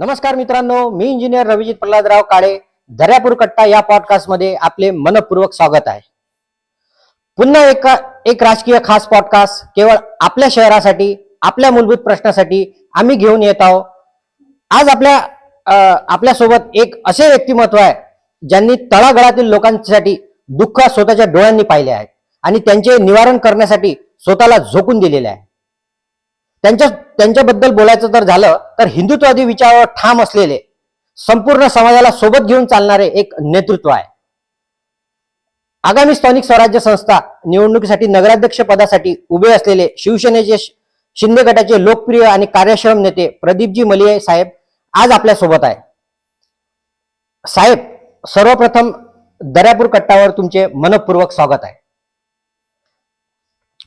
नमस्कार मित्रांनो मी इंजिनियर रविजित प्रल्हादराव काळे दर्यापूर कट्टा या पॉडकास्टमध्ये आपले मनपूर्वक स्वागत आहे. पुन्हा एक एक राजकीय खास पॉडकास्ट केवळ आपल्या शहरासाठी आपल्या मूलभूत प्रश्नासाठी आम्ही घेऊन येत आहोत. आज आपल्या आपल्यासोबत एक असे व्यक्तिमत्व आहे ज्यांनी तळागळातील लोकांसाठी दुःख स्वतःच्या डोळ्यांनी पाहिले आहे आणि त्यांचे निवारण करण्यासाठी स्वतःला झोकून दिलेले आहे. त्यांच्या त्यांच्याबद्दल बोलायचं तर झालं तर हिंदुत्वादी विचारावर ठाम असलेले संपूर्ण समाजाला सोबत घेऊन चालणारे एक नेतृत्व आहे. आगामी स्थानिक स्वराज्य संस्था निवडणुकीसाठी नगराध्यक्ष पदासाठी उभे असलेले शिवसेनेचे शिंदे गटाचे लोकप्रिय आणि कार्यक्षम नेते प्रदीपजी मलिये साहेब आज आपल्यासोबत आहे साहेब सर्वप्रथम दर्यापूर कट्टावर तुमचे मनपूर्वक स्वागत आहे.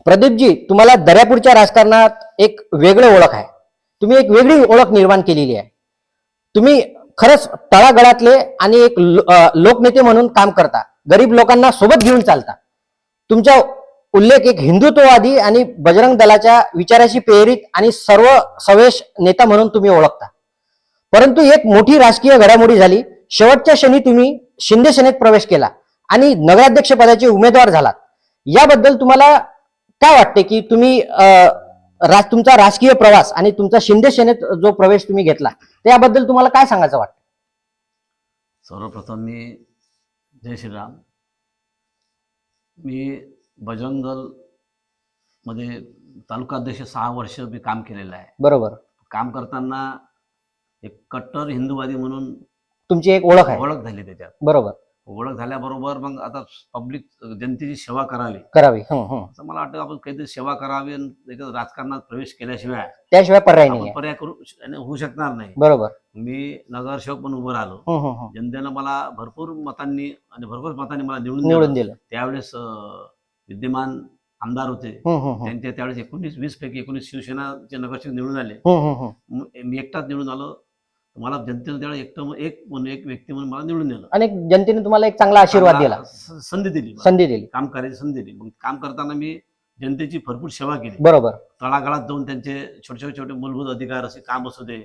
प्रदीपजी तुम्हाला दर्यापूरच्या राजकारणात एक वेगळं ओळख आहे. तुम्ही एक वेगळी ओळख निर्माण केलेली आहे. तुम्ही खरंच तळागळातले आणि एक लो- लोकनेते म्हणून काम करता. गरीब लोकांना सोबत घेऊन चालता. तुमचा उल्लेख एक हिंदुत्ववादी आणि बजरंग दलाच्या विचाराशी प्रेरित आणि सर्व सवेश नेता म्हणून तुम्ही ओळखता. परंतु एक मोठी राजकीय घडामोडी झाली. शेवटच्या क्षणी तुम्ही शिंदे सेनेत प्रवेश केला आणि नगराध्यक्ष पदाचे उमेदवार झालात. याबद्दल तुम्हाला काय वाटते की तुम्ही राज तुमचा राजकीय प्रवास आणि तुमचा शिंदे सेनेत जो प्रवेश तुम्ही घेतला त्याबद्दल तुम्हाला काय सांगायचं वाटतं? सर्वप्रथम मी जय श्रीराम. मी बजरंग दलमध्ये तालुका अध्यक्ष सहा वर्ष मी काम केलेलं आहे. बरोबर. काम करताना एक कट्टर हिंदूवादी म्हणून तुमची एक ओळख आहे. ओळख झाली त्याच्यात. बरोबर. ओळख झाल्याबरोबर मग आता पब्लिक जनतेची सेवा करावी करावी हं, हं. असं मला वाटतं आपण काहीतरी सेवा करावी आणि त्याच्यात राजकारणात प्रवेश केल्याशिवाय त्याशिवाय पर्याय नाही आपण आहे पर्याय करू आणि होऊ शकणार नाही बरोबर मी नगरसेवक पण उभं राहिलो हं, हं, हं. जनतेनं मला भरपूर मतांनी आणि भरपूर मतांनी मला निवडून निवडून दिलं. दिलं त्यावेळेस अं, विद्यमान आमदार होते हं, हं, हं. त्यांचे त्यावेळेस एकोणीस वीस पैकी एकोणीस शिवसेनाचे नगरसेवक निवडून आले हं, हं, हं. म- मी एकटाच निवडून आलो मला जनतेनं त्यावेळेस एकटं एक म्हणून एक व्यक्ती म्हणून मला निवडून दिलं. आणि जनतेने तुम्हाला एक चांगला आशीर्वाद दिला. स- संधी दिली मला. संधी दिली. काम करायची संधी दिली. मग काम करताना मी जनतेची भरपूर सेवा केली. बरोबर. तळागाळात जाऊन त्यांचे छोटे छोटे छोटे मूलभूत अधिकार असे काम असू दे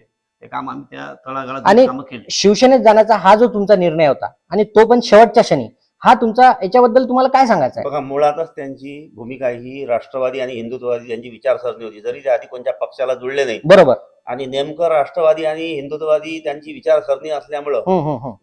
ते काम आम्ही त्या तळागाळात आणि- कामं केली. शिवसेनेत जाण्याचा हा जो तुमचा निर्णय होता आणि तो पण शेवटच्या क्षणी हा तुमचा याच्याबद्दल तुम्हाला काय सांगायचं आहे बघा मुळातच त्यांची भूमिका ही राष्ट्रवादी आणि हिंदुत्ववादी यांची विचारसरणी होती जरी ते आधी कोणत्या पक्षाला जुळले नाही बरोबर आणि नेमकं राष्ट्रवादी आणि हिंदुत्ववादी त्यांची विचारसरणी असल्यामुळं.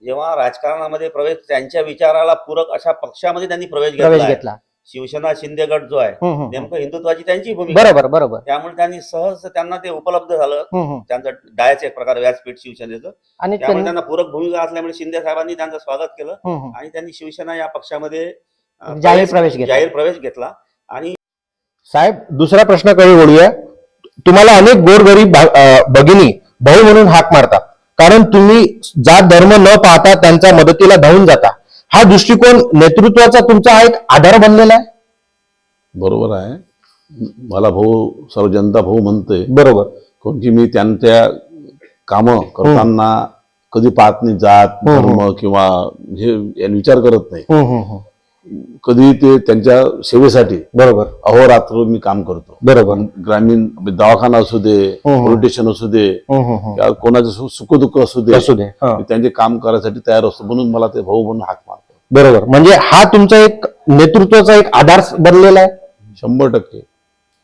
जेव्हा राजकारणामध्ये प्रवेश त्यांच्या विचाराला पूरक अशा पक्षामध्ये त्यांनी प्रवेश प्रवेश घेतला आहे. घेतला शिवसेना शिंदे गट जो आहे. नेमकं हिंदुत्वाची त्यांची भूमिका आहे. बरोबर बरोबर त्यामुळे त्यांनी सहज त्यांना ते उपलब्ध झालं. त्यांचं डायच एक प्रकार व्यासपीठ शिवसेनेचं आणि त्यामुळे त्यांनी- त्यांना पूरक भूमिका असल्यामुळे शिंदे साहेबांनी त्यांचं स्वागत केलं. आणि त्यांनी शिवसेना या पक्षामध्ये अं, जाहीर प्रवेश घेतला. जाहीर प्रवेश घेतला आणि साहेब दुसरा प्रश्न काही बोलूया तुम्हाला अनेक गोरगरीब भा- अं, भगिनी भाऊ म्हणून हाक मारतात कारण तुम्ही जात धर्म न पाहता त्यांच्या मदतीला धावून जाता हा दृष्टिकोन नेतृत्वाचा तुमचा हा एक आधार बनलेला आहे? बरोबर आहे. मला भाऊ सर्व जनता भाऊ म्हणते बरोबर. कारण की मी त्यांच्या कामं करताना कधी पाहत नाही जात. धर्म किंवा हे विचार करत नाही. कधी ते त्यांच्या सेवेसाठी बरोबर. अहोरात्र मी काम करतो. बरोबर. ग्रामीण दवाखाना असू दे स्टेशन असू दे कोणाचं सुख दुःख असू दे असू दे. मी त्यांचे काम करायसाठी तयार असतो म्हणून मला ते भाऊ म्हणून हाक मारतो. बरोबर. म्हणजे हा तुमचा एक नेतृत्वाचा एक आधार बनलेला आहे? शंभर टक्के.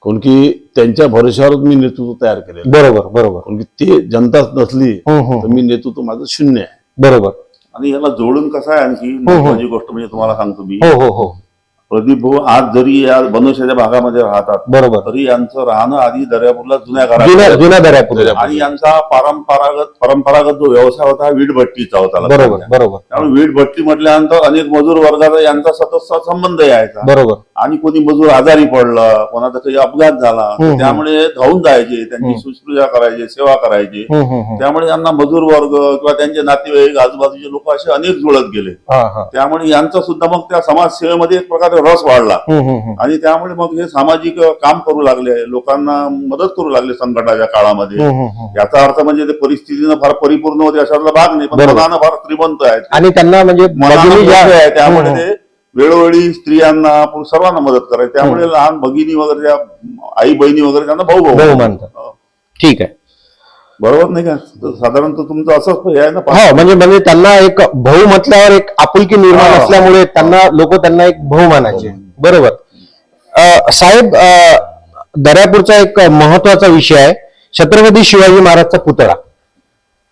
कारण की त्यांच्या भरोश्यावर मी नेतृत्व तयार केलेलं बरोबर बरोबर. कारण की ते जनताच नसली हं, हं, तर. मी नेतृत्व माझं शून्य आहे. बरोबर. आणि याला जोडून कसं आहे आणखी हो. महत्वाची गोष्ट म्हणजे तुम्हाला सांगतो मी? हो हो हो. प्रदीप भाऊ आज जरी या बनवशाच्या भागामध्ये राहतात बरोबर. तरी यांचं राहणं आधी दर्यापूरला जुन्या जुन्या घरात जुन्या दर्यापूर आणि यांचा परंपरागत परंपरागत जो व्यवसाय होता वीट भट्टीचा होता लक्षात बरोबर घ्या. बरोबर. त्यामुळे वीट भट्टी म्हटल्यानंतर अनेक मजूर वर्गाचा यांचा सतत संबंध यायचा. बरोबर. आणि कोणी मजूर आजारी पडलं कोणाचा काही अपघात झाला तर हम्म. त्यामुळे धावून जायचे त्यांची हम्म. शुश्रूषा करायचे सेवा करायचे. त्यामुळे यांना मजूर वर्ग किंवा त्यांचे नातेवाईक आजूबाजूचे लोक असे अनेक जुळत गेले. हा हा. त्यामुळे यांचा सुद्धा मग त्या समाजसेवेमध्ये एक प्रकारे रस वाढला हं, हं, हं. आणि त्यामुळे मग हे सामाजिक काम करू लागले लोकांना मदत करू लागले संकटाच्या काळामध्ये. याचा अर्थ म्हणजे ते परिस्थितीनं फार परिपूर्ण होते अशातला भाग नाही पण. मनानं फार श्रीमंत आहेत आणि त्यांना म्हणजे त्यामुळे. ते वेळोवेळी स्त्रियांना सर्वांना मदत करायचे त्यामुळे लहान भगिनी वगैरे आई बहिणी वगैरे त्यांना भाऊ भाऊ. ठीक आहे बरोबर नाही का? साधारणतः तुमचं असंच हे आहे ना हो म्हणजे म्हणजे त्यांना एक भाऊ म्हटल्यावर एक आपुलकी निर्माण हा. असल्यामुळे त्यांना लोक त्यांना एक भाऊ मानायचे बरोबर. अं, साहेब अं, दर्यापूरचा एक महत्त्वाचा विषय आहे. छत्रपती शिवाजी महाराजचा पुतळा.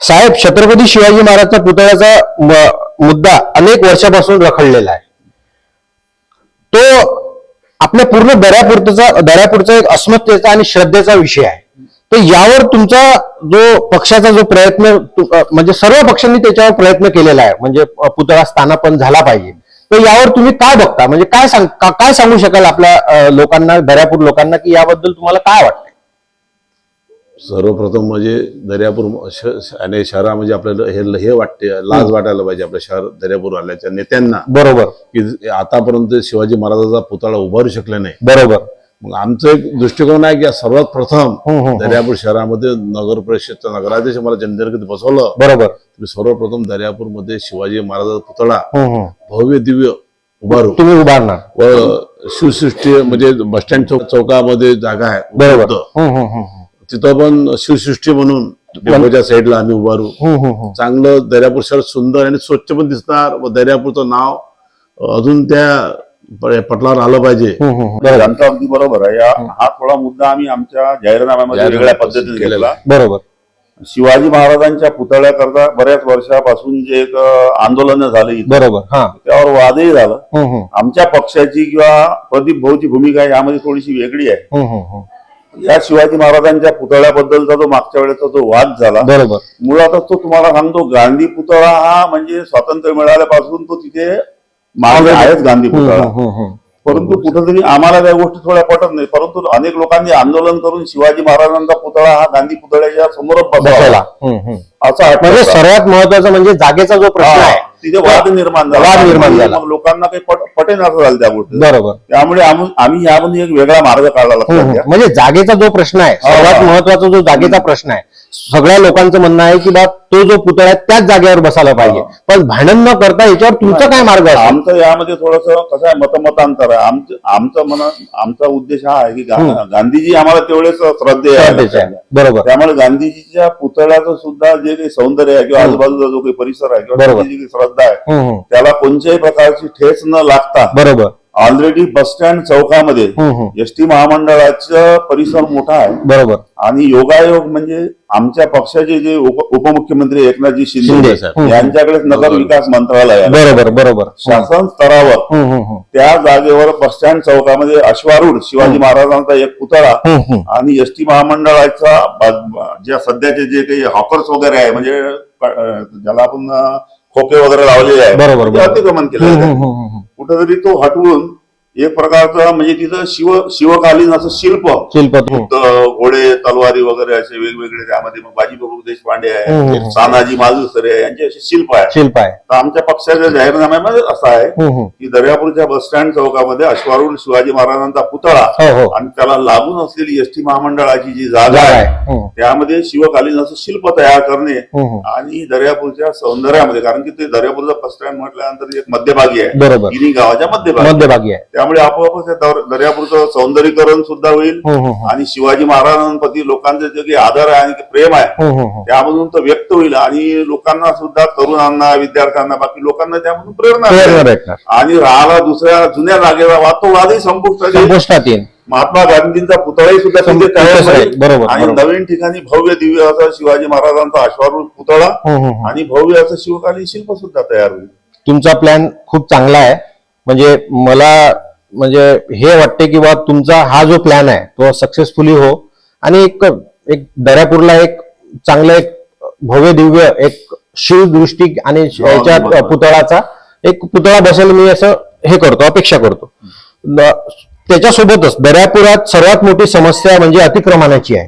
साहेब छत्रपती शिवाजी महाराजचा पुतळ्याचा म- मुद्दा अनेक वर्षापासून रखडलेला आहे. तो आपल्या पूर्ण दर्यापुरचा दर्यापूरचा एक अस्मितेचा आणि श्रद्धेचा विषय आहे. तर यावर तुमचा जो पक्षाचा जो प्रयत्न म्हणजे सर्व पक्षांनी त्याच्यावर प्रयत्न केलेला आहे. म्हणजे पुतळा स्थानापन झाला पाहिजे. तर यावर तुम्ही काय बघता? म्हणजे काय सांग का- काय सांगू शकाल आपल्या लोकांना दर्यापूर लोकांना की याबद्दल तुम्हाला काय वाटतं सर्वप्रथम म्हणजे दर्यापूर आणि शहरा म्हणजे आपल्याला हे हे वाटते लाज वाटायला पाहिजे आपल्या शहर दर्यापूर आल्याच्या नेत्यांना. बरोबर. की आतापर्यंत शिवाजी महाराजाचा पुतळा उभारू शकले नाही. बरोबर. मग आमचं एक दृष्टिकोन आहे की सर्वात प्रथम हम्म, हम्म, हम्म. दर्यापूर शहरामध्ये नगर परिषदचा नगराध्यक्ष मला जनतेमध्ये बसवलं बरोबर तुम्ही सर्वप्रथम दर्यापूरमध्ये शिवाजी महाराजाचा पुतळा. भव्य दिव्य उभारू तुम्ही उभारणार व शिवसृष्टी म्हणजे बसस्टँड चौक चौकामध्ये जागा आहे बरोबर. तिथं पण शिवसृष्टी म्हणून डेपोच्या साईडला आम्ही उभारू. चांगलं दर्यापूर शहर सुंदर आणि स्वच्छ पण दिसणार व दर्यापूरचं नाव अजून त्या पटलावर आलं पाहिजे. अगदी बरोबर आहे. हा थोडा मुद्दा आम्ही आमच्या जाहीरनाम्यामध्ये जाहीरनाम्यात वेगळ्या पद्धतीने केलेला. घेतला. बरोबर. शिवाजी महाराजांच्या पुतळ्याकरता बऱ्याच वर्षापासून जे एक आंदोलन झालं बरोबर हा. त्यावर वादही झालं. आमच्या पक्षाची किंवा प्रदीप भाऊची भूमिका यामध्ये थोडीशी वेगळी आहे. हम्म, हम्म, हम्म. या शिवाजी महाराजांच्या पुतळ्याबद्दलचा जो मागच्या वेळेचा जो वाद झाला बरोबर. मुळातच तो तुम्हाला सांगतो गांधी पुतळा हा म्हणजे स्वातंत्र्य मिळाल्यापासून तो तिथे मागे आहेच गांधी हम्म, पुतळा. परंतु कुठेतरी आम्हाला त्या गोष्टी थोड्या पटत नाही परंतु अनेक लोकांनी आंदोलन करून शिवाजी महाराजांचा पुतळा हा गांधी पुतळ्याच्या समोरच बसवला. असा म्हणजे. सर्वात महत्वाचं म्हणजे जागेचा जो प्रश्न हा, आहे तिथे वाद निर्माण झाला. वाद निर्माण झाला. मग लोकांना काही पट- पटेन असं झालं त्या गोष्टी बरोबर. त्यामुळे आम्ही यामध्ये एक वेगळा मार्ग काढला म्हणजे जागेचा जो प्रश्न आहे हा. सर्वात महत्त्वाचा जो जागेचा प्रश्न आहे सगळ्या लोकांचं म्हणणं आहे की बा तो जो पुतळा आहे त्याच जागेवर बसायला पाहिजे पण भांडण न करता याच्यावर तुमचं काय मार्ग असेल आमचं यामध्ये थोडस कसं आहे मतमतांतर आहे आमचं आमचं मना आमचा उद्देश हा आहे की गा-. गांधीजी आम्हाला तेवढेच श्रद्धेय आहे आहे. बरोबर त्यामुळे गांधीजीच्या पुतळ्याचं सुद्धा जे काही सौंदर्य आहे किंवा. आजूबाजूचा जो काही परिसर आहे किंवा बरोबर. त्यांची जी काही श्रद्धा आहे हम्म, हम्म. त्याला कोणत्याही प्रकारची ठेच न लागता बरोबर ऑलरेडी बस स्टँड चौकामध्ये हम्म, हम्म. एस टी महामंडळाचा परिसर मोठा आहे बरोबर आणि योगायोग म्हणजे आमच्या पक्षाचे जे उप उपमुख्यमंत्री एकनाथजी शिंदे शिंदे हम्म. यांच्याकडे नगर विकास मंत्रालय आहे बरोबर बरोबर शासन स्तरावर. त्या जागेवर बस स्टँड चौकामध्ये अश्वारूढ शिवाजी महाराजांचा एक पुतळा. आणि एस टी महामंडळाचा ज्या सध्याचे जे काही हॉकर्स वगैरे आहे म्हणजे ज्याला आपण खोके वगैरे लावलेले आहे बरोबर, बरोबर. अतिक्रमण केलं. कुठेतरी तो हटवून एक प्रकारचं म्हणजे तिथं शिव शिवकालीन असं शिल्प. शिल्प. तर घोडे तलवारी वगैरे असे वेगवेगळे त्यामध्ये मग बाजीप्रभू देशपांडे आहे हम्म. सानाजी मालुसरे आहे यांचे असे शिल्प आहे. शिल्प आहे. तर आमच्या पक्षाच्या जाहीरनाम्यामध्ये असं आहे. की दर्यापूरच्या बस स्टँड चौकामध्ये अश्वारूढ शिवाजी महाराजांचा पुतळा हो हो. आणि त्याला लागून असलेली एस टी महामंडळाची जी जागा आहे त्यामध्ये शिवकालीन असं शिल्प तयार करणे. आणि दर्यापूरच्या सौंदर्यामध्ये कारण की ते दर्यापूरचं बस स्टँड म्हटल्यानंतर एक मध्यभागी आहे. गिरी गावाच्या मध्यभागी. मध्यभागी आहे. त्यामुळे आपोआपच दर- दर्यापूरचं सौंदर्यीकरण सुद्धा होईल हम्म, हम्म, हम्म. आणि शिवाजी महाराजांप्रती लोकांचे जे काही आदर आहे आणि काही प्रेम आहे. त्यामधून तो व्यक्त होईल आणि लोकांना सुद्धा तरुणांना विद्यार्थ्यांना बाकी लोकांना त्यामधून प्रेरणा प्रेरणा मिळेल. भेटणार आणि राहिला दुसऱ्या जुन्या तो वादही संपुष्टात येईल. संपुष्टात येईल महात्मा गांधींचा पुतळाही सुद्धा तिथे संपुष्टात तयार. होईल बरोबर आणि बरोबर. नवीन ठिकाणी भव्य दिव्य असा शिवाजी महाराजांचा अश्वारूढ पुतळा. आणि भव्य असं शिवकालीन शिल्प सुद्धा तयार होईल तुमचा प्लॅन खूप चांगला आहे म्हणजे मला म्हणजे हे वाटते की बा तुमचा हा जो प्लॅन आहे तो सक्सेसफुली हो. आणि एक एक दर्यापूरला एक चांगलं एक भव्य दिव्य एक शिवदृष्टी आणि याच्यात बरोबर. पुतळाचा एक पुतळा बसेल मी असं हे करतो अपेक्षा करतो. त्याच्यासोबतच दर्यापुरात सर्वात मोठी समस्या म्हणजे अतिक्रमणाची आहे.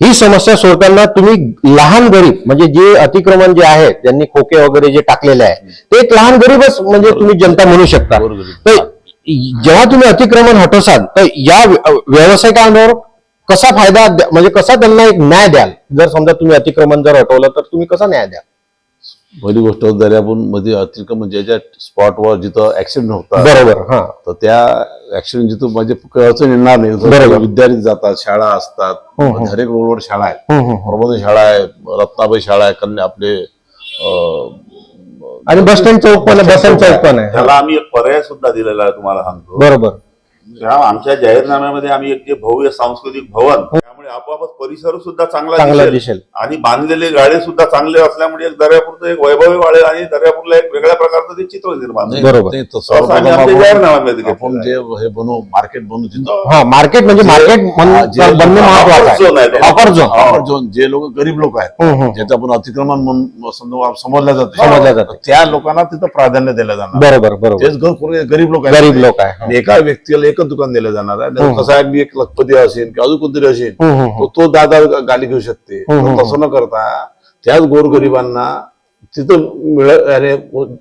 ही समस्या सोडताना तुम्ही लहान गरीब म्हणजे जे अतिक्रमण जे आहे त्यांनी खोके वगैरे जे टाकलेले आहे ते एक लहान गरीबच म्हणजे तुम्ही जनता म्हणू शकता. तर जेव्हा तुम्ही अतिक्रमण हटवसाल तर या व्य- व्यावसायिकांवर कसा फायदा म्हणजे कसा त्यांना एक न्याय द्याल जर समजा तुम्ही अतिक्रमण जर हटवलं तर तुम्ही कसा न्याय द्याल पहिली गोष्ट दर्यापूरमध्ये अतिक्रम म्हणजे ज्या स्पॉटवर जिथं ऍक्सिडेंट होतात बरोबर हा तर त्या ऍक्सिडेंट जिथं म्हणजे अडचण येणार नाही. विद्यार्थी जातात शाळा असतात. हरेक रोडवर शाळा आहे. प्रबोधन शाळा आहे रत्नाबाई शाळा आहे कन्या आपले आणि बस स्टँड चौक पण बस स्टँड चौक पण आहे त्याला आम्ही एक पर्याय सुद्धा दिलेला आहे तुम्हाला सांगतो. बरोबर. त्या आमच्या जाहीरनाम्यामध्ये आम्ही एक जे भव्य सांस्कृतिक भवन त्यामुळे आपोआपच परिसर सुद्धा चांगला चांगला दिसेल. आणि बांधलेले गाळे सुद्धा चांगले असल्यामुळे एक दर्यापूरचं एक वैभवी वाढेल आणि दर्यापूरला एक वेगळ्या प्रकारचं ते चित्र निर्माण. बरोबर. असं आम्ही आमच्या आपण- जाहीरनाम्यामध्ये आपण घेतलेलं जे हे बनवू मार्केट बनवू तिथं हा मार्केट म्हणजे जे- मार्केट हा, जे- बनणे महत्वाचं आहे झोन आहे तो. ऑफर झोन जे लोक गरीब लोक आहेत हम्म, हम्म. ज्याचं आपण अतिक्रमण म्हणून समजा समजल्या जाते समजल्या जाते. त्या लोकांना तिथं प्राधान्य दिलं जाणार बरोबर बरोबर तेच ग- कोणी गरीब लोक आहेत गरीब लोक आहे आणि एका व्यक्तीला एकच दुकान दिलं जाणार आहे हम्म. कसं आहे मी एक लखपती असेल किंवा अजून कोणतरी असेल हम्म. तो तो दादा गाली घेऊ शकते. पण तसं न करता त्याच गोरगरिबांना तिथं मिळ अरे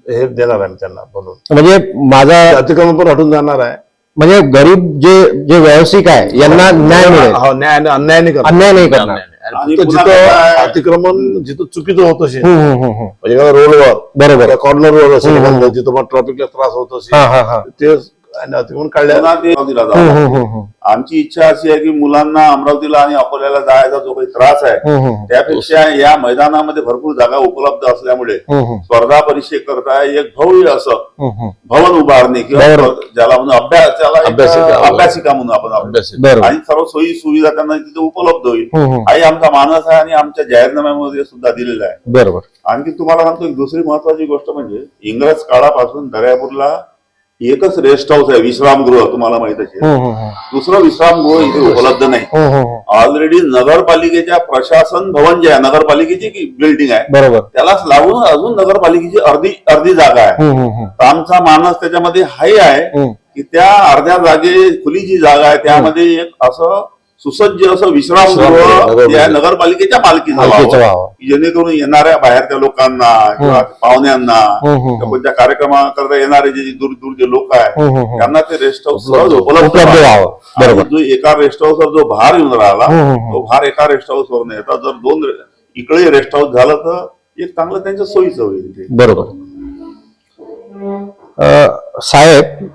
हे देणार आहे त्यांना बनवून म्हणजे माझा अतिक्रमण पण हटून जाणार आहे म्हणजे गरीब जे जे व्यावसायिक आहे यांना न्याय मिळेल हो, न्याय अन्याय नाही करणार अन्याय नाही करणार. जिथं? अतिक्रमण जिथं चुकीचं होत असेल. म्हणजे रोडवर बरोबर कॉर्नरवर असेल हम्म, हम्म. एखादं जिथं मग ट्रॉफिकला त्रास होत हा असेल हा हा ते आणि अतिक्रमण काढल्या पुन्हा ते दिला हम्म, जावा. हम्म, हम्म, हम्म. आमची इच्छा अशी आहे की मुलांना अमरावतीला आणि अकोल्याला जायचा जो काही त्रास आहे त्यापेक्षा या मैदानामध्ये भरपूर जागा उपलब्ध असल्यामुळे स्पर्धा परीक्षेकरता एक भव्य असं हम्म, हम्म. भवन उभारणे किंवा बरोबर. ज्याला म्हणून अभ्यास त्याला एक अभ्यासिका. अभ्यासिका म्हणून आपण आपण- अभ्यास बरोबर आणि सर्व सोयी सुविधा त्यांना तिथे उपलब्ध होईल हम्म, हम्म. आई आमचा मानस आहे आणि आमच्या जाहीरनाम्यामध्ये सुद्धा दिलेला आहे बरोबर आणखी तुम्हाला सांगतो एक दुसरी महत्वाची गोष्ट म्हणजे इंग्रज काळापासून दर्यापूरला एकच रेस्ट हाऊस आहे विश्रामगृह तुम्हाला माहीत असेल हम्म, हम्म, हम्म. दुसरं विश्रामगृह इथे उपलब्ध नाही. ऑलरेडी नगरपालिकेच्या प्रशासन भवन जे आहे नगरपालिकेची बिल्डिंग आहे बरोबर त्यालाच लागून अजून नगरपालिकेची अर्धी अर्धी जागा आहे. तर आमचा मानस त्याच्यामध्ये हाही आहे. की त्या अर्ध्या जागे खुली जी जागा आहे त्यामध्ये एक असं सुसज्ज असं विश्रामगृह आहे नगरपालिकेच्या मालकीचं व्हावं. की जेणेकरून येणाऱ्या बाहेरच्या लोकांना किंवा पाहुण्यांना हम्म, हम्म, किंवा हम्म. कोणत्या कार्यक्रमाकरता येणारे जे दूर दूर जे लोक आहेत. त्यांना ते रेस्ट हाऊस सहज उपलब्ध व्हावं. जो एका रेस्ट हाऊसवर जो भार येऊन राहिला. तो भार एका रेस्ट हाऊस वर नाही येतात जर दोन इकडे रेस्ट हाऊस झालं तर एक चांगलं त्यांच्या सोयीचं होईल ते बरोबर साहेब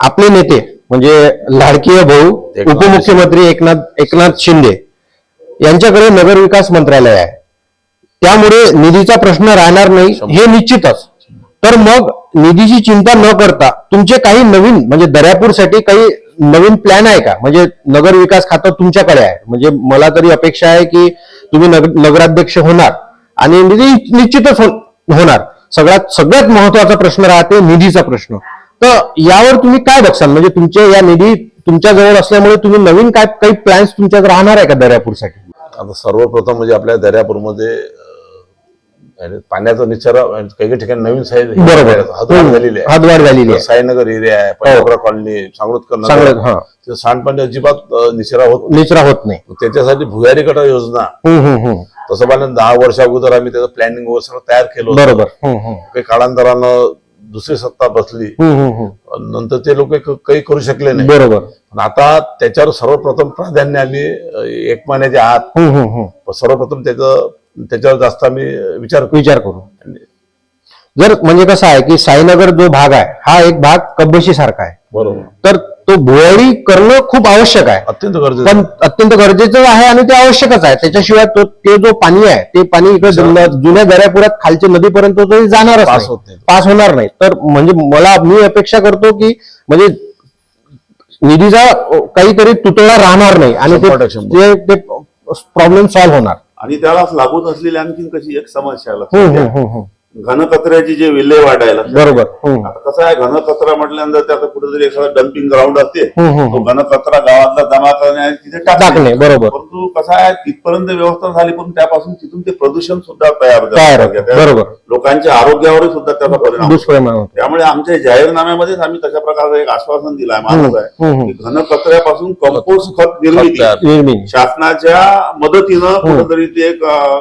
आपले नेते म्हणजे लाडकीय भाऊ उपमुख्यमंत्री एकनाथ एकनाथ शिंदे यांच्याकडे नगर विकास मंत्रालय आहे. त्यामुळे निधीचा प्रश्न राहणार नाही हे निश्चितच. तर मग निधीची चिंता न करता तुमचे काही नवीन म्हणजे दर्यापूरसाठी काही नवीन प्लॅन आहे का? म्हणजे नगर विकास खातं तुमच्याकडे आहे. म्हणजे मला तरी अपेक्षा आहे की तुम्ही नगर नगराध्यक्ष होणार आणि निधी निश्चितच हो- होणार. सगळ्यात सगळ्यात महत्त्वाचा प्रश्न राहते निधीचा प्रश्न. तर यावर तुम्ही काय बघसाल? म्हणजे तुमचे या निधी तुमच्या जवळ असल्यामुळे तुम्ही नवीन काय काही प्लॅन्स तुमच्यात राहणार आहे का दर्यापूरसाठी? आता सर्वप्रथम म्हणजे आपल्या दर्यापूरमध्ये अं, पाण्याचा निचरा काही काही ठिकाणी नवीन साईज बरोबर. हदवाड झालेली आहे. हातवाढ झालेली आहे. साईनगर एरिया आहे पंजाबरा कॉलनी सांगोदकर चांगलं नगर हा. तिथं सांडपाणी अजिबात अं, निचरा होत निचरा होत नाही. नाही. त्याच्यासाठी भुयारी गटा योजना. हम्म, हम्म, हम्म. तसं पाहिलं दहा वर्ष अगोदर आम्ही त्याचं प्लॅनिंग वगैरे सगळं तयार केलं होतं. बरोबर. हम्म, हम्म. काही काळांतरानं दुसरी सत्ता बसली. नंतर ते लोक काही करू शकले नाही. बरोबर. पण आता त्याच्यावर सर्वप्रथम प्राधान्य आम्ही अं, एक महिन्याच्या आत. सर्वप्रथम त्याचं त्याच्यावर जास्त आम्ही विचार विचार करू. जर म्हणजे कसं आहे की साईनगर जो भाग आहे हा एक भाग कब्बशी सारखा आहे. बरोबर. तर तो भुयारी करणं खूप आवश्यक आहे. अत्यंत गरजेचं पण अत्यंत गरजेचं आहे आणि ते आवश्यकच आहे. त्याच्याशिवाय तो ते जो पाणी आहे ते पाणी इकडे जुन्या दर्यापुरात खालच्या नदीपर्यंत तो जाणारच पास नाही. होत नाही. पास होणार नाही. तर म्हणजे मला मी अपेक्षा करतो की म्हणजे निधीचा काहीतरी तुटवडा राहणार नाही आणि ते- प्रॉब्लेम सॉल्व्ह होणार. आणि त्यालाच लागून असलेली आणखी कशी एक समस्या घनकचऱ्याची जे आहे लक्षात बरोबर हम्म. आता कसं आहे घनकचरा म्हटल्यानंतर त्याचा कुठेतरी एखादा डम्पिंग ग्राउंड असते हम्म, हम्म, तो हम्म. घनकचरा गावातला जमा करणे आणि तिथे टाकणे टाकणे बरोबर परंतु कसं आहे तिथपर्यंत व्यवस्था झाली पण त्यापासून तिथून ते प्रदूषण सुद्धा तयार होतं. तयार होतं. त्या- बरोबर. लोकांच्या आरोग्यावर सुद्धा त्याचा परिणाम होतो. दुष्परिणाम होतो. त्यामुळे आमच्या जाहीरनाम्यामध्येच आम्ही तशा प्रकारचं एक आश्वासन दिलं आहे मानस आहे हम्म, हम्म. की घनकचऱ्यापासून कंपोस्ट खत निर्मिती तयार. निर्मिती शासनाच्या मदतीनं कुठेतरी ते एक अं,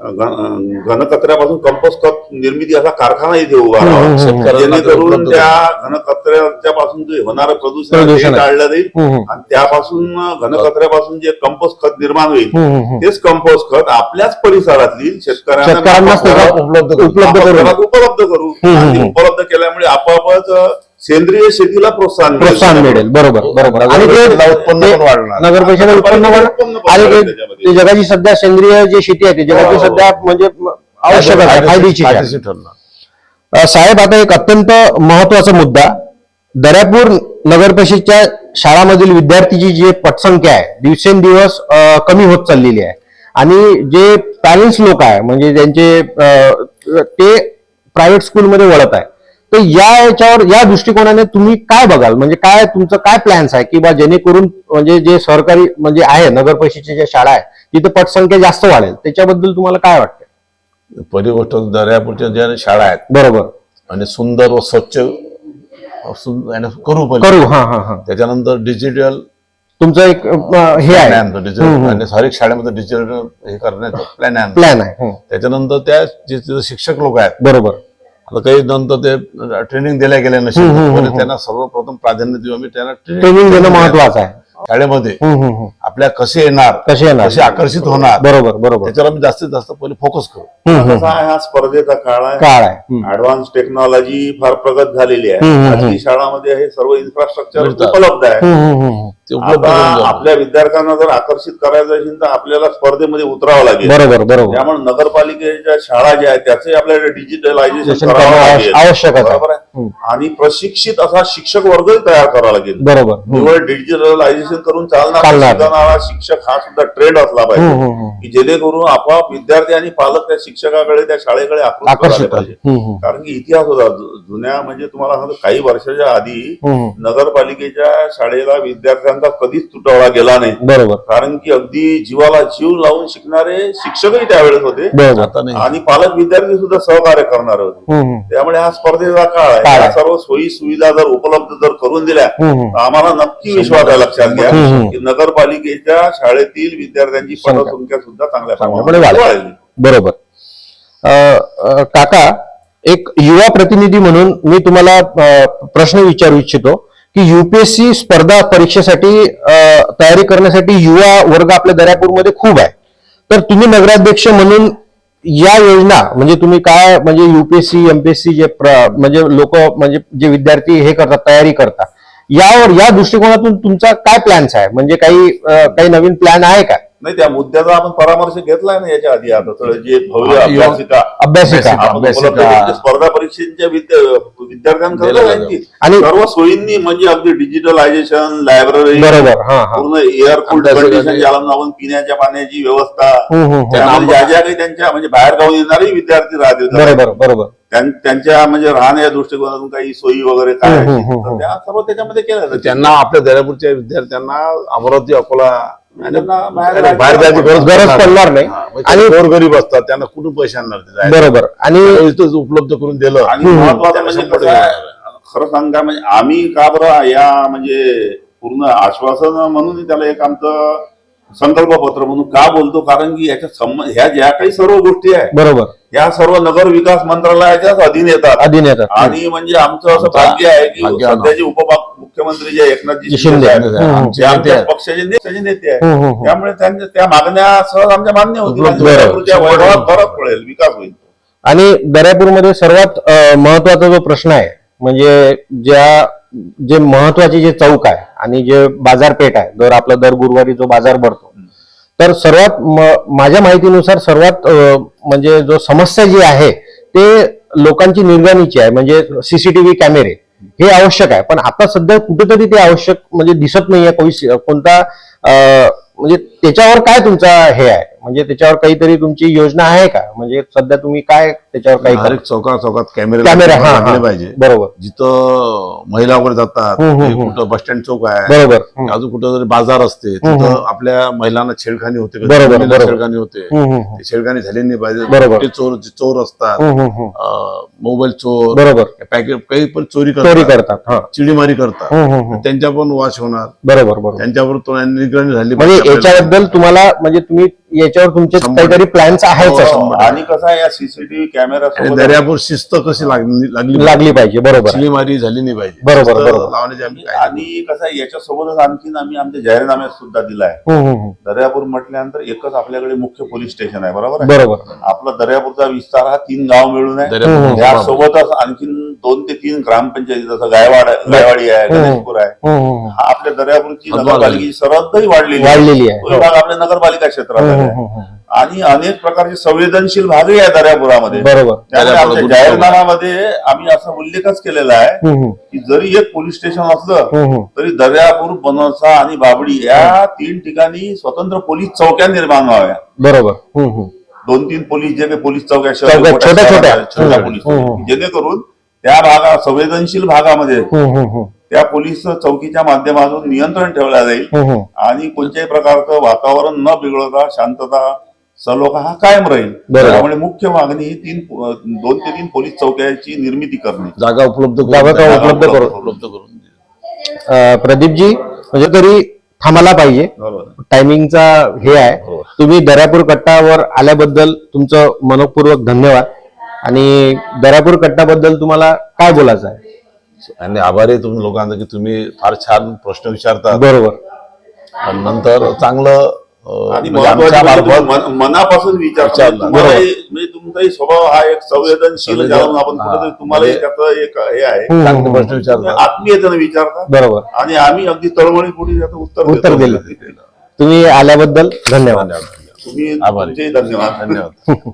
घनकचऱ्यापासून कंपोस्ट खत निर्मिती असा कारखाना इथे उभा हम्म. शेतकऱ्यांना ते जेणेकरून त्या घनकचऱ्याच्या पासून जे होणारं प्रदूषण आहे. टाळलं जाईल. आणि त्यापासून घनकचऱ्यापासून जे कंपोस्ट खत निर्माण होईल. तेच कंपोस्ट खत आपल्याच परिसरातील शेतकऱ्यांना उपलब्ध दरात उपलब्ध करू. उपलब्ध केल्यामुळे आपोआपच सेंद्रिय शेतीला प्रोत्साहन मिळेल. प्रोत्साहन मिळेल. बरोबर बरोबर. आणि ते उत्पन्न पण वाढणार. नगर परिषदेला उत्पन्न आणि ते- जगाची सध्या सेंद्रिय जी शेती आहे ती जगाची हो. सध्या म्हणजे आवश्यक आहे फायदेची साहेब आता एक अत्यंत महत्त्वाचा मुद्दा. दर्यापूर नगर परिषदच्या शाळामधील विद्यार्थीची जी पटसंख्या आहे दिवसेंदिवस कमी होत चाललेली आहे. आणि जे पॅरेंट्स लोक आहे म्हणजे ज्यांचे ते प्रायव्हेट स्कूलमध्ये वळत आहे. तर या याच्यावर या दृष्टिकोनाने तुम्ही काय बघाल? म्हणजे काय तुमचं काय प्लॅन्स आहे? की बा जेणेकरून म्हणजे जे सरकारी म्हणजे आहे नगर परिषदेच्या ज्या शाळा आहे तिथे पटसंख्या जास्त वाढेल. त्याच्याबद्दल तुम्हाला काय वाटतं पहिली गोष्ट दर्यापूरच्या ज्या शाळा आहेत बरोबर. आणि सुंदर व स्वच्छ करू पण. करू हा हा हा. त्याच्यानंतर डिजिटल तुमचं एक हे आहे. डिजिटल. आणि हर एक शाळेमध्ये डिजिटल हे करण्याचा प्लॅन आहे प्लॅन आहे. त्याच्यानंतर त्या शिक्षक लोक आहेत बरोबर. काही नंतर ते ट्रेनिंग दिल्या गेल्या नसेल हम्म. त्यांना सर्वप्रथम प्राधान्य देऊ आम्ही त्यांना ट्रेनिंग देणं महत्वाचं आहे शाळेमध्ये हं, हं, हं. आपल्या कसे येणार कसे येणार कसे आकर्षित होणार बरोबर बरोबर त्याच्यावर आम्ही जास्तीत जास्त पहिले फोकस करू हं, स्पर्धेचा काळ आहे काळ आहे. ऍडव्हान्स टेक्नॉलॉजी फार प्रगत झालेली आहे. शाळांमध्ये हे सर्व इन्फ्रास्ट्रक्चर. उपलब्ध आहे हं, हं, हं, हं. ते उपलब्ध आता करून देऊ. आपल्या विद्यार्थ्यांना जर आकर्षित करायचं असेल तर आपल्याला स्पर्धेमध्ये उतरावं लागेल बरोबर बरोबर त्यामुळे नगरपालिकेच्या शाळा ज्या आहेत त्याचे आपल्याला डिजिटलायझेशन शिक्षण करावं करणं लागेल आवश्यक- आहे बरोबर आहे हं. आणि प्रशिक्षित असा शिक्षक वर्गही तयार करावा लागेल बरोबर हं. निवड डिजिटलायझेशन करून चालणार चालणार. शिकवणारा शिक्षक हा सुद्धा ट्रेंड असला हं, पाहिजे हं, हं. की जेणेकरून आपोआप विद्यार्थी आणि पालक त्या शिक्षकाकडे त्या शाळेकडे आकृष्ट झाले आकर्षित पाहिजे हं, हं. कारण की इतिहास होता जु- जुन्या म्हणजे तुम्हाला सांगतो काही वर्षाच्या आधी हं, हं. नगरपालिकेच्या शाळेला विद्यार्थ्यांचा कधीच तुटवडा गेला नाही बरोबर कारण की अगदी जीवाला जीव लावून शिकणारे शिक्षकही त्यावेळेस होते बरोबर आता नाही आणि पालक विद्यार्थी सुद्धा सहकार्य करणारे होते. त्यामुळे हा स्पर्धेचा काळ आहे काळ आहे. या सर्व सोयी सुविधा जर उपलब्ध जर करून दिल्या. तर आम्हाला नक्की विश्वास आहे लक्षात घ्या हम्म, हम्म. की नगरपालिकेच्या शाळेतील विद्यार्थ्यांची संख्या. पटसंख्या सुद्धा चांगल्या वाढेल. वाढेल बरोबर अ, अ, काका एक युवा प्रतिनिधी म्हणून मी तुम्हाला अ, प्रश्न विचारू इच्छितो की युपीएससी स्पर्धा परीक्षेसाठी तयारी करण्यासाठी युवा वर्ग आपल्या दर्यापूरमध्ये खूप आहे. तर तुम्ही नगराध्यक्ष म्हणून या योजना म्हणजे तुम्ही काय म्हणजे युपीएससी एमपीएससी जे म्हणजे लोक म्हणजे जे विद्यार्थी हे करतात तयारी करतात यावर या दृष्टिकोनातून तुमचा काय प्लॅन्स आहे? म्हणजे काही काही नवीन प्लॅन आहे का? नाही त्या मुद्द्याचा आपण परामर्श घेतलाय ना याच्या आधी आता. थोडं जे भव्य हा, अभ्यासिका अभ्यासिका स्पर्धा परीक्षेच्या विद्या- विद्यार्थ्यांकरता दिलं आहे. ती. आणि- सर्व सोयींनी म्हणजे अगदी डिजिटलायझेशन लायब्ररी बरोबर हा हा. पूर्ण एअरकूल अभ्यासिका. कंडिशन ज्याला आपण पिण्याच्या पाण्याची व्यवस्था. हम्म, हम्म. त्यामध्ये ज्या ज्या काही त्यांच्या म्हणजे बाहेर गावून येणारे विद्यार्थी राहतील. बरोबर बरोबर. त्यां- त्यांच्या म्हणजे राहण्याच्या दृष्टिकोनातून काही सोयी वगैरे काय त्या सर्व त्याच्यामध्ये जातील. त्यांना आपल्या दर्यापूरच्या विद्यार्थ्यांना अमरावती अकोला बाहेर जायची गरज गरज पडणार नाही. आणि आणि गोरगरीब असतात त्यांना कुठून पैसे आणणार? बरोबर. आणि उपलब्ध करून दिलं. आणि म्हणजे खरं सांगा म्हणजे आम्ही का बरं या म्हणजे पूर्ण आश्वासन म्हणून त्याला एक आमचं संकल्पपत्र म्हणून का बोलतो? कारण की याच्या संबंध ह्या ज्या काही सर्व गोष्टी आहे बरोबर. या सर्व नगर विकास मंत्रालयाच्याच अधीन येतात. अधीन येतात. आणि म्हणजे आमचं असं भाग्य आहे की भाग्य आहे. ना. सध्याचे उपमुख्यमंत्री जे एकनाथजी शिंदे. आहेत, ते नेते आमच्या आहेत. पक्षाचे नेत्याचे नेते आहेत. त्यामुळे त्यांच्या त्या मागण्या सहज आमच्या मान्य होतील. वैभवात फरक पडेल विकास होईल आणि दर्यापूरमध्ये सर्वात अ, महत्त्वाचा जो प्रश्न आहे म्हणजे ज्या जे महत्त्वाचे जे चौक आहे आणि जे बाजारपेठ आहे दर आपला दर गुरुवारी जो बाजार भरतो. तर सर्वात माझ्या माहितीनुसार सर्वात म्हणजे जो समस्या जी आहे ते लोकांची निर्गणीची आहे म्हणजे सीसीटीव्ही कॅमेरे. हे आवश्यक आहे पण आता सध्या कुठेतरी ते आवश्यक म्हणजे दिसत नाहीये कोणी कोणता म्हणजे त्याच्यावर काय तुमचा हे आहे? म्हणजे त्याच्यावर काहीतरी तुमची योजना आहे का म्हणजे सध्या तुम्ही काय त्याच्यावर काही चौकात चौकात कॅमेरे कॅमेरा हा लागले. पाहिजे बरोबर जिथं महिला वगैरे जातात हम्म, हम्म, ते हम्म. कुठं बस स्टँड चौक आहे बरोबर हम्म. अजून कुठं जरी बाजार असते हम्म, तिथं आपल्या महिलांना छेडखानी होते कधी बरोबर, मुलींना बरोबर. छेडखानी होते हम्म, हम्म, हम्म. ते छेडखानी झाली नाही पाहिजे बरोबर. चोर चोर असतात हम्म, हम्म, हम्म. अं, मोबाईल चोर बरोबर पॅकेट काही पण चोरी चोरी करतात करतात हा चिडीमारी करतात हम्म, हम्म, हम्म. त्यांच्या पण वाच होणार बरोबर बरोबर त्यांच्यावर तो निगराणी झाली म्हणजे पाहिजे आपल्याला. याच्याबद्दल तुम्हाला म्हणजे तुम्ही याच्यावर तुमचे शंभर काहीतरी प्लॅन्स आहेच हो, असं. शंभर. आणि कसं आहे या सीसीटीव्ही कॅमेरा आणि सोबत दर्यापूर शिस्त कशी लागली लागली लागली पाहिजे बरोबर आहे. मारी झाली नाही पाहिजे बरोबर, शिस्त बरोबर. लावण्याची आम्ही काय आणि कसं आहे याच्यासोबतच आणखीन आम्ही आमच्या जाहीरनाम्यात सुद्धा दिलाय हम्म, हम्म, हम्म. दर्यापूर म्हटल्यानंतर एकच आपल्याकडे मुख्य पोलीस स्टेशन आहे बरोबर आहे बरोबर आपला दर्यापूरचा विस्तार हा तीन गाव मिळून आहे दर्यापूर हम्म. त्यासोबतच आणखीन दोन ते तीन ग्रामपंचायती जसं गायवाड गायवाडी आहे. गणेशपूर आहे हम्म, हम्म, हम्म. हा आपल्या दर्यापूरची हद्दवाढ नगरपालिकेची सरहद्दही वाढलेली आहे वाढलेली आहे तो भाग आपल्या नगरपालिका क्षेत्रात आहे हम्म, हम्म, हम्म. आणि अनेक प्रकारचे संवेदनशील भागही आहे दर्यापुरामध्ये बरोबर त्यामुळे आमच्या. जाहीरनाम्यामध्ये आम्ही असा उल्लेखच केलेला आहे की जरी एक पोलीस स्टेशन असलं. तरी दर्यापूर बनवसा आणि बाबडी या तीन ठिकाणी स्वतंत्र पोलीस चौक्या निर्माण व्हाव्या बरोबर. दोन तीन पोलीस जे काही पोलीस चौक्या छोट्या- छोट्या. पोलीस. जेणेकरून त्या भागा संवेदनशील भागामध्ये. त्या पोलीस चौकीच्या माध्यमातून नियंत्रण ठेवलं जाईल हम्म, हम्म. आणि कोणत्याही प्रकारचं वातावरण न बिघडवता शांतता सलोखा हा कायम राहील. त्यामुळे मुख्य मागणी ही तीन दोन ते तीन पोलीस चौक्याची निर्मिती करणे जागा उपलब्ध जागा. उपलब्ध करून. उपलब्ध करून प्रदीपजी म्हणजे तरी थांबायला पाहिजे बरोबर टायमिंगचा हे आहे हो. तुम्ही दर्यापूर कट्टावर आल्याबद्दल तुमचं मनपूर्वक धन्यवाद आणि दर्यापूर कट्टाबद्दल तुम्हाला काय बोलायचं आहे आणि आभारी आहे तुम्ही लोकांचा की तुम्ही फार छान प्रश्न विचारता बरोबर. आणि नंतर चांगलं आणि म्हणजे म्हणजे मनापासून विचार म्हणजे तुमचाही स्वभाव हा एक संवेदनशील संवेदन- ज्याला आपण हा. म्हणजे- त्याचं एक हे आहे. हम्म, चांगले हम्म, प्रश्न तुम्ही विचारता आत्मीयतेनं विचारता बरोबर. आणि आम्ही अगदी तळमळीपोटी त्याचं उत्तर उत्तर देतो. दिलं. तुम्ही आल्याबद्दल धन्यवाद. तुम्ही धन्यवाद. धन्यवाद.